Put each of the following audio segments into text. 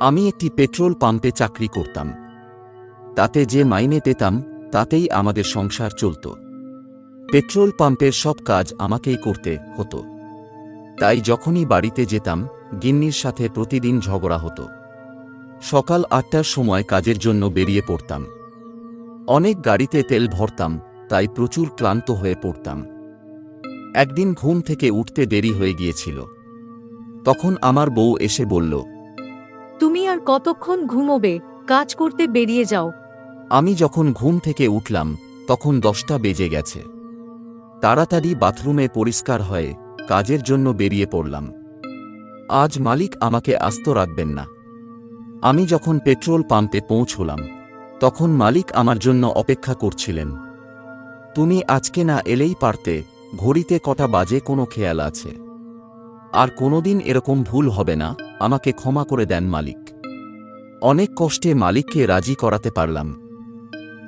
আমি একটি পেট্রোল পাম্পে চাকরি করতাম। তাতে যে মাইনে পেতাম, তাতেই আমাদের সংসার চলত। পেট্রোল পাম্পের সব কাজ আমাকেই করতে হতো। তাই যখনই বাড়িতে যেতাম, গিন্নির সাথে প্রতিদিন ঝগড়া হতো। সকাল আটটার সময় কাজের জন্য বেরিয়ে পড়তাম। অনেক গাড়িতে তেল ভরতাম, তাই প্রচুর ক্লান্ত হয়ে পড়তাম। একদিন ঘুম থেকে উঠতে দেরি হয়ে গিয়েছিল। তখন আমার বউ এসে বলল তুমি আর কতক্ষণ ঘুমোবে? কাজ করতে বেরিয়ে যাও। আমি যখন ঘুম থেকে উঠলাম তখন দশটা বেজে গেছে। তাড়াতাড়ি বাথরুমে পরিষ্কার হয়ে কাজের জন্য বেরিয়ে পড়লাম। আজ মালিক আমাকে আস্ত রাখবেন না। আমি যখন পেট্রোল পাম্পে পৌঁছলাম তখন মালিক আমার জন্য অপেক্ষা করছিলেন। তুমি আজকে না এলেই পারতে ঘড়িতে কটা বাজে কোনো খেয়াল আছে। আর কোনোদিন এরকম ভুল হবে না, আমাকে ক্ষমা করে দেন মালিক। অনেক কষ্টে মালিককে রাজি করাতে পারলাম।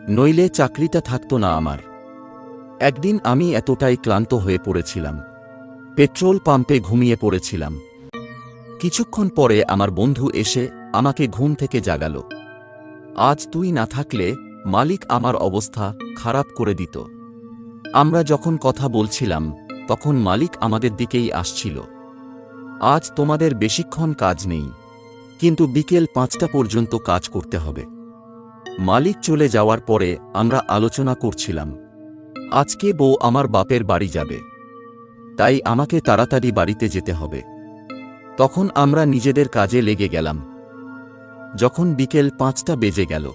নইলে চাকরিটা থাকতো না আমার। একদিন আমি এতটাই ক্লান্ত হয়ে পড়েছিলাম। পেট্রোল পাম্পে ঘুমিয়ে পড়েছিলাম। কিছুক্ষণ পরে আমার বন্ধু এসে আমাকে ঘুম থেকে জাগাল। আজ তুই না থাকলে মালিক আমার অবস্থা খারাপ করে দিত। আমরা যখন কথা বলছিলাম, তখন মালিক আমাদের দিকেই আসছিল। আজ তোমাদের বেশিক্ষণ কাজ নেই, কিন্তু বিকেল পাঁচটা পর্যন্ত কাজ করতে হবে। মালিক চলে যাওয়ার পরে আমরা আলোচনা করছিলাম, আজকে বউ আমার বাপের বাড়ি যাবে। তাই আমাকে তাড়াতাড়ি বাড়িতে যেতে হবে। তখন আমরা নিজেদের কাজে লেগে গেলাম। যখন বিকেল পাঁচটা বেজে গেল,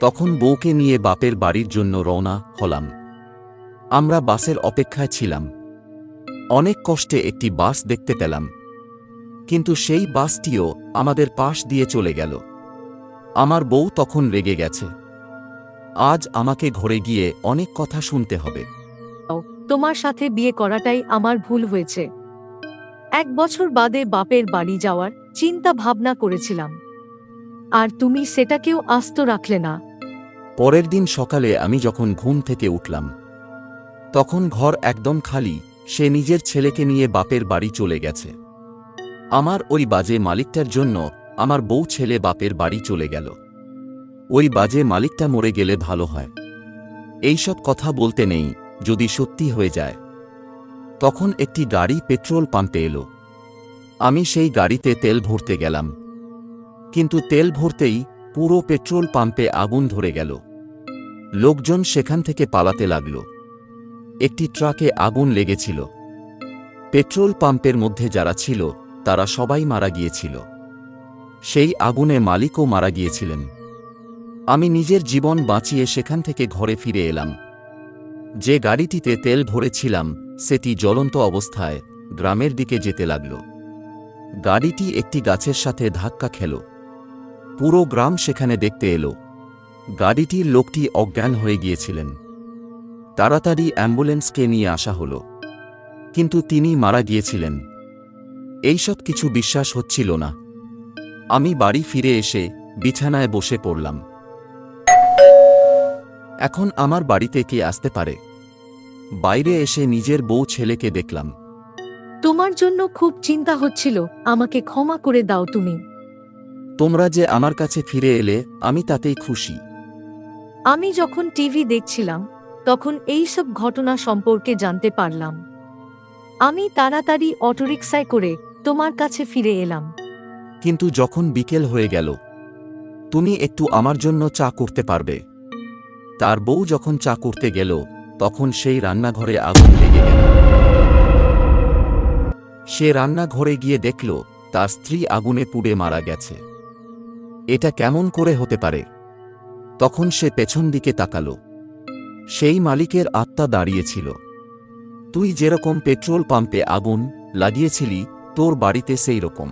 তখন বউকে নিয়ে বাপের বাড়ির জন্য রওনা হলাম। আমরা বাসের অপেক্ষায় ছিলাম। অনেক কষ্টে একটি বাস দেখতে পেলাম। কিন্তু সেই বাসটিও আমাদের পাশ দিয়ে চলে গেল। আমার বউ তখন রেগে গেছে। আজ আমাকে ঘরে গিয়ে অনেক কথা শুনতে হবে। তোমার সাথে বিয়ে করাটাই আমার ভুল হয়েছে। এক বছর বাদে বাপের বাড়ি যাওয়ার চিন্তা ভাবনা করেছিলাম। আর তুমি সেটাকেও আস্ত রাখলে না। পরের দিন সকালে আমি যখন ঘুম থেকে উঠলাম তখন ঘর একদম খালি, সে নিজের ছেলেকে নিয়ে বাপের বাড়ি চলে গেছে। আমার ওই বাজে মালিকটার জন্য আমার বউ ছেলে বাপের বাড়ি চলে গেল। ওই বাজে মালিকটা মরে গেলে ভালো হয়। এইসব কথা বলতে নেই, যদি সত্যি হয়ে যায়। তখন একটি গাড়ি পেট্রোল পাম্পে এলো। আমি সেই গাড়িতে তেল ভরতে গেলাম। কিন্তু তেল ভরতেই পুরো পেট্রোল পাম্পে আগুন ধরে গেল। লোকজন সেখান থেকে পালাতে লাগল। একটি ট্রাকে আগুন লেগেছিল। পেট্রোল পাম্পের মধ্যে যারা ছিল, তারা সবাই মারা গিয়েছিল। সেই আগুনে মালিকও মারা গিয়েছিলেন। আমি নিজের জীবন বাঁচিয়ে সেখান থেকে ঘরে ফিরে এলাম। যে গাড়িটিতে তেল ভরেছিলাম, সেটি জ্বলন্ত অবস্থায় গ্রামের দিকে যেতে লাগল। গাড়িটি একটি গাছের সাথে ধাক্কা খেল। পুরো গ্রাম সেখানে দেখতে এলো। গাড়িটির লোকটি অজ্ঞান হয়ে গিয়েছিলেন। তাড়াতাড়ি অ্যাম্বুলেন্সকে নিয়ে আসা হল। কিন্তু তিনি মারা গিয়েছিলেন। এইসব কিছু বিশ্বাস হচ্ছিল না। আমি বাড়ি ফিরে এসে বিছানায় বসে পড়লাম। এখন আমার বাড়িতে কে আসতে পারে? বাইরে এসে নিজের বউ ছেলেকে দেখলাম। তোমার জন্য খুব চিন্তা হচ্ছিল। আমাকে ক্ষমা করে দাও তুমি। তোমরা যে আমার কাছে ফিরে এলে আমি তাতেই খুশি। আমি যখন টিভি দেখছিলাম তখন এই সব ঘটনা সম্পর্কে জানতে পারলাম। আমি তাড়াতাড়ি অটোরিকশায় করে তোমার কাছে ফিরে এলাম। কিন্তু যখন বিকেল হয়ে গেল, তুমি একটু আমার জন্য চা করতে পারবে। তার বউ যখন চা করতে গেল, তখন সেই রান্নাঘরে আগুন লেগে গেল। সে রান্নাঘরে গিয়ে দেখল, তার স্ত্রী আগুনে পুড়ে মারা গেছে। এটা কেমন করে হতে পারে? তখন সে পেছন দিকে তাকাল। সেই মালিকের আত্মা দাঁড়িয়েছিল। তুই যেরকম পেট্রোল পাম্পে আগুন লাগিয়েছিলি তোর বাড়িতে সেই রকম